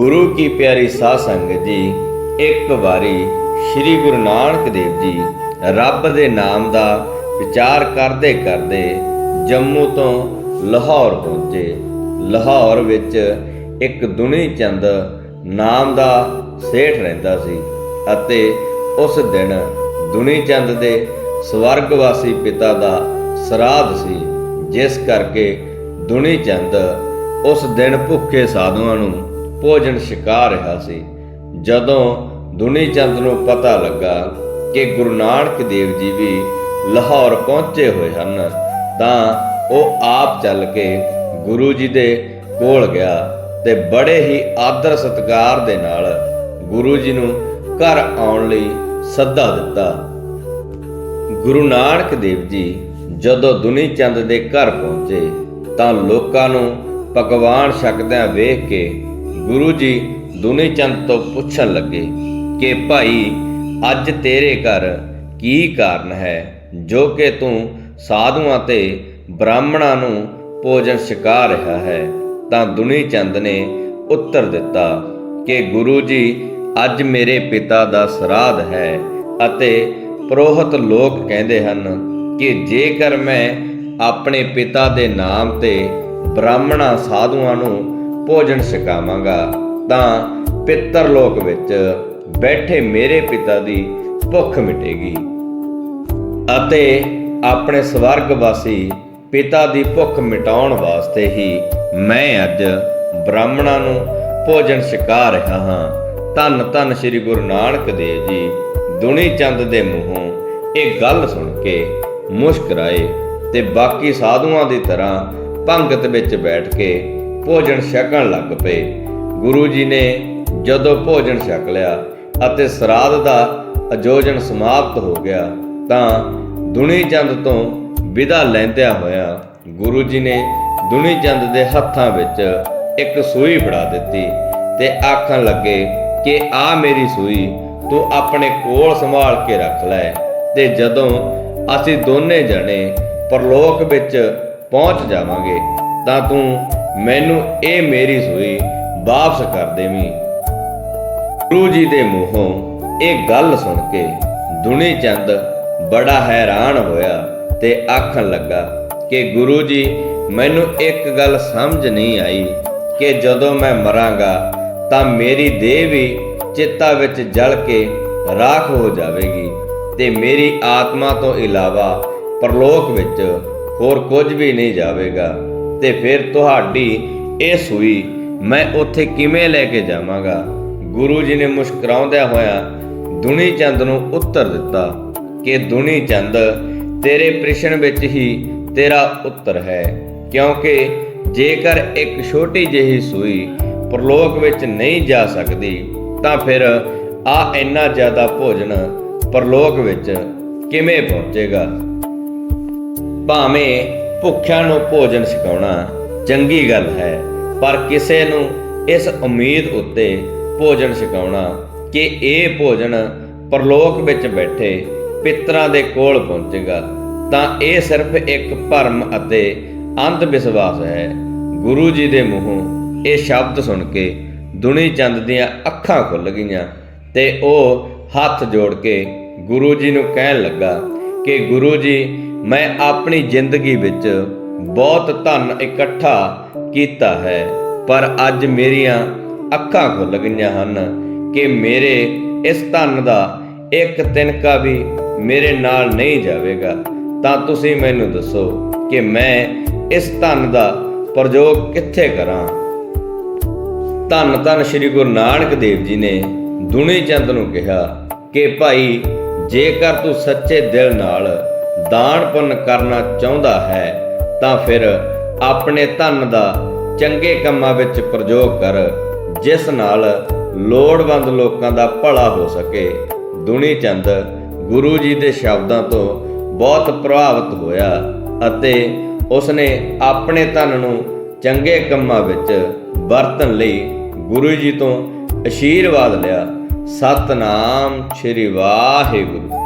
ਗੁਰੂ ਕੀ ਪਿਆਰੀ ਸਾਧ ਸੰਗਤ ਜੀ, ਇੱਕ ਵਾਰੀ ਸ੍ਰੀ ਗੁਰੂ ਨਾਨਕ ਦੇਵ ਜੀ ਰੱਬ ਦੇ ਨਾਮ ਦਾ ਵਿਚਾਰ ਕਰਦੇ ਕਰਦੇ ਜੰਮੂ ਤੋਂ ਲਾਹੌਰ ਪਹੁੰਚੇ। ਲਾਹੌਰ ਵਿੱਚ ਇੱਕ ਦੁਨੀ ਚੰਦ ਨਾਮ ਦਾ ਸੇਠ ਰਹਿੰਦਾ ਸੀ ਅਤੇ ਉਸ ਦਿਨ ਦੁਨੀ ਚੰਦ ਦੇ ਸਵਰਗਵਾਸੀ ਪਿਤਾ ਦਾ ਸਰਾਧ ਸੀ, ਜਿਸ ਕਰਕੇ ਦੁਨੀ ਚੰਦ ਉਸ ਦਿਨ ਭੁੱਖੇ ਸਾਧੂਆਂ ਨੂੰ ਭੋਜਨ ਛਕਾ ਰਿਹਾ ਸੀ। ਜਦੋਂ ਦੁਨੀ ਚੰਦ ਨੂੰ ਪਤਾ ਲੱਗਾ ਕਿ ਗੁਰੂ ਨਾਨਕ ਦੇਵ ਜੀ ਵੀ ਲਾਹੌਰ ਪਹੁੰਚੇ ਹੋਏ ਹਨ, ਤਾਂ ਉਹ ਆਪ ਚੱਲ ਕੇ ਗੁਰੂ ਜੀ ਦੇ ਕੋਲ ਗਿਆ ਤੇ ਬੜੇ ਹੀ ਆਦਰ ਸਤਿਕਾਰ ਦੇ ਨਾਲ ਗੁਰੂ ਜੀ ਨੂੰ ਘਰ ਆਉਣ ਲਈ ਸੱਦਾ ਦਿੱਤਾ। ਗੁਰੂ ਨਾਨਕ ਦੇਵ ਜੀ ਜਦੋਂ ਦੁਨੀ ਚੰਦ ਦੇ ਘਰ ਪਹੁੰਚੇ, ਤਾਂ ਲੋਕਾਂ ਨੂੰ ਪਕਵਾਨ ਛਕਦਿਆਂ ਵੇਖ ਕੇ ਗੁਰੂ ਜੀ ਦੁਨੀ ਚੰਦ ਤੋਂ ਪੁੱਛਣ ਲੱਗੇ ਕਿ ਭਾਈ, ਅੱਜ ਤੇਰੇ ਘਰ ਕੀ ਕਾਰਨ ਹੈ, ਜੋ ਕਿ ਤੂੰ ਸਾਧੂਆਂ ਤੇ ਬ੍ਰਾਹਮਣਾਂ ਨੂੰ ਭੋਜਨ ਛਕਾ ਰਿਹਾ ਹੈ? ਤਾਂ ਦੁਨੀ ਚੰਦ ਨੇ ਉੱਤਰ ਦਿੱਤਾ ਕਿ ਗੁਰੂ ਜੀ, ਅੱਜ ਮੇਰੇ ਪਿਤਾ ਦਾ ਸਰਾਧ ਹੈ ਅਤੇ ਪ੍ਰੋਹਤ ਲੋਕ ਕਹਿੰਦੇ ਹਨ ਕਿ ਜੇਕਰ ਮੈਂ ਆਪਣੇ ਪਿਤਾ ਦੇ ਨਾਮ ਤੇ ਬ੍ਰਾਹਮਣਾ, ਸਾਧੂਆਂ ਨੂੰ ਭੋਜਨ ਛਕਾਵਾਂਗਾ, ਤਾਂ ਪਿੱਤਰ ਲੋਕ ਵਿੱਚ ਬੈਠੇ ਮੇਰੇ ਪਿਤਾ ਦੀ ਭੁੱਖ ਮਿਟੇਗੀ। ਅਤੇ ਆਪਣੇ ਸਵਰਗ ਵਾਸੀ ਪਿਤਾ ਦੀ ਭੁੱਖ ਮਿਟਾਉਣ ਵਾਸਤੇ ਹੀ ਮੈਂ ਅੱਜ ਬ੍ਰਾਹਮਣਾਂ ਨੂੰ ਭੋਜਨ ਛਕਾ ਰਿਹਾ ਹਾਂ। ਧੰਨ ਧੰਨ ਸ੍ਰੀ ਗੁਰੂ ਨਾਨਕ ਦੇਵ ਜੀ, ਦੁਨੀ ਚੰਦ ਦੇ ਮੂੰਹੋਂ ਇਹ ਗੱਲ ਸੁਣ ਕੇ ਮੁਸਕਰਾਏ ਤੇ ਬਾਕੀ ਸਾਧੂਆਂ ਦੀ ਤਰ੍ਹਾਂ ਪੰਗਤ ਵਿੱਚ ਬੈਠ ਕੇ ਭੋਜਨ ਛਕਣ ਲੱਗ ਪਏ। ਗੁਰੂ ਜੀ ਨੇ ਜਦੋਂ ਭੋਜਨ ਛਕ ਲਿਆ ਅਤੇ ਸਰਾਧ ਦਾ ਅਜੋਜਨ ਸਮਾਪਤ ਹੋ ਗਿਆ ਤਾਂ ਦੁਨੀ ਚੰਦ ਤੋਂ ਵਿਦਾ ਲੈਂਦਿਆਂ ਹੋਇਆ ਗੁਰੂ ਜੀ ਨੇ ਦੁਨੀ ਚੰਦ ਦੇ ਹੱਥਾਂ ਵਿੱਚ ਇੱਕ ਸੂਈ ਫੜਾ ਦਿੱਤੀ ਤੇ ਆਖਣ ਲੱਗੇ ਕਿ ਆ ਮੇਰੀ ਸੂਈ, ਤੂੰ ਆਪਣੇ ਕੋਲ ਸੰਭਾਲ ਕੇ ਰੱਖ ਲੈ। ਤੇ ਜਦੋਂ ਅਸੀਂ ਦੋਨੇ ਜਣੇ ਪਰਲੋਕ ਵਿੱਚ ਪਹੁੰਚ ਜਾਵਾਂਗੇ ਤਾਂ ਤੂੰ ਮੈਨੂੰ ਇਹ ਮੇਰੀ ਸੂਈ ਵਾਪਸ ਕਰ ਦੇਵੀਂ। ਗੁਰੂ ਜੀ ਦੇ ਮੂੰਹੋਂ ਇਹ ਗੱਲ ਸੁਣ ਕੇ ਦੁਨੀ ਚੰਦ ਬੜਾ ਹੈਰਾਨ ਹੋਇਆ ਤੇ ਆਖਣ ਲੱਗਾ ਕਿ ਗੁਰੂ ਜੀ, ਮੈਨੂੰ ਇੱਕ ਗੱਲ ਸਮਝ ਨਹੀਂ ਆਈ ਕਿ ਜਦੋਂ ਮੈਂ ਮਰਾਂਗਾ ਤਾਂ ਮੇਰੀ ਦੇਹ ਵੀ ਚਿੱਤਾ ਵਿੱਚ ਜਲ ਕੇ ਰਾਖ ਹੋ ਜਾਵੇਗੀ ਤੇ ਮੇਰੀ ਆਤਮਾ ਤੋਂ ਇਲਾਵਾ ਪਰਲੋਕ ਵਿੱਚ ਹੋਰ ਕੁਝ ਵੀ ਨਹੀਂ ਜਾਵੇਗਾ। ਤੇ ਫਿਰ ਤੁਹਾਡੀ ਇਹ ਸੂਈ ਮੈਂ ਉੱਥੇ ਕਿਵੇਂ ਲੈ ਕੇ ਜਾਵਾਂਗਾ? ਗੁਰੂ ਜੀ ਨੇ ਮੁਸਕਰਾਉਂਦਿਆਂ ਹੋਇਆ ਦੁਨੀ ਚੰਦ ਨੂੰ ਉੱਤਰ ਦਿੱਤਾ ਕਿ, ਦੁਨੀ ਚੰਦ, ਤੇਰੇ ਪ੍ਰਸ਼ਨ ਵਿੱਚ ਹੀ ਤੇਰਾ ਉੱਤਰ ਹੈ। ਕਿਉਂਕਿ ਜੇਕਰ ਇੱਕ ਛੋਟੀ ਜਿਹੀ ਸੂਈ ਪ੍ਰਲੋਕ ਵਿੱਚ ਨਹੀਂ ਜਾ ਸਕਦੀ, ਤਾਂ ਫਿਰ ਆ ਇੰਨਾ ਜ਼ਿਆਦਾ ਭੋਜਨ ਪ੍ਰਲੋਕ ਵਿੱਚ ਕਿਵੇਂ ਪਹੁੰਚੇਗਾ? ਭਾਵੇਂ ਭੁੱਖਿਆਂ ਨੂੰ ਭੋਜਨ ਛਕਾਉਣਾ ਚੰਗੀ ਗੱਲ ਹੈ। ਪਰ ਕਿਸੇ ਨੂੰ ਇਸ ਉਮੀਦ ਉੱਤੇ ਭੋਜਨ ਛਕਾਉਣਾ ਕਿ ਇਹ ਭੋਜਨ ਪਰਲੋਕ ਵਿੱਚ ਬੈਠੇ ਪਿਤਰਾਂ ਦੇ ਕੋਲ ਪਹੁੰਚੇਗਾ, ਤਾਂ ਇਹ ਸਿਰਫ ਇੱਕ ਭਰਮ ਅਤੇ ਅੰਧ ਵਿਸ਼ਵਾਸ ਹੈ। ਗੁਰੂ ਜੀ ਦੇ ਮੂੰਹੋਂ ਇਹ ਸ਼ਬਦ ਸੁਣ ਕੇ ਦੁਨੀ ਚੰਦ ਦੀਆਂ ਅੱਖਾਂ ਖੁੱਲ ਗਈਆਂ ਤੇ ਉਹ ਹੱਥ ਜੋੜ ਕੇ ਗੁਰੂ ਜੀ ਨੂੰ ਕਹਿਣ ਲੱਗਾ ਕਿ ਗੁਰੂ ਜੀ ਮੈਂ ਆਪਣੀ ਜ਼ਿੰਦਗੀ ਵਿੱਚ ਬਹੁਤ ਧਨ ਇਕੱਠਾ ਕੀਤਾ ਹੈ, ਪਰ ਅੱਜ ਮੇਰੀਆਂ ਅੱਖਾਂ ਖੁੱਲ ਗਈਆਂ ਹਨ ਕਿ ਮੇਰੇ ਇਸ ਧਨ ਦਾ ਇੱਕ ਤਿਨਕਾ ਵੀ ਮੇਰੇ ਨਾਲ ਨਹੀਂ ਜਾਵੇਗਾ। ਤਾਂ ਤੁਸੀਂ ਮੈਨੂੰ ਦੱਸੋ ਕਿ ਮੈਂ ਇਸ ਧਨ ਦਾ ਪ੍ਰਯੋਗ ਕਿੱਥੇ ਕਰਾਂ? ਧੰਨ ਧੰਨ ਸ੍ਰੀ ਗੁਰੂ ਨਾਨਕ ਦੇਵ ਜੀ ਨੇ ਦੁਨੀ ਚੰਦ ਨੂੰ ਕਿਹਾ ਕਿ ਭਾਈ, ਜੇਕਰ ਤੂੰ ਸੱਚੇ ਦਿਲ ਨਾਲ ਦਾਨ ਪੁੰਨ ਕਰਨਾ ਚਾਹੁੰਦਾ ਹੈ, ਤਾਂ ਫਿਰ ਆਪਣੇ ਧਨ ਦਾ ਚੰਗੇ ਕੰਮਾਂ ਵਿੱਚ ਪ੍ਰਯੋਗ ਕਰ, ਜਿਸ ਨਾਲ ਲੋੜਵੰਦ ਲੋਕਾਂ ਦਾ ਭਲਾ ਹੋ ਸਕੇ। ਦੁਨੀ ਚੰਦ ਗੁਰੂ ਜੀ ਦੇ ਸ਼ਬਦਾਂ ਤੋਂ ਬਹੁਤ ਪ੍ਰਭਾਵਿਤ ਹੋਇਆ ਅਤੇ ਉਸਨੇ ਆਪਣੇ ਧਨ ਨੂੰ ਚੰਗੇ ਕੰਮਾਂ ਵਿੱਚ ਵਰਤਣ ਲਈ ਗੁਰੂ ਜੀ ਤੋਂ ਅਸ਼ੀਰਵਾਦ ਲਿਆ। ਸਤਨਾਮ ਸ੍ਰੀ ਵਾਹਿਗੁਰੂ।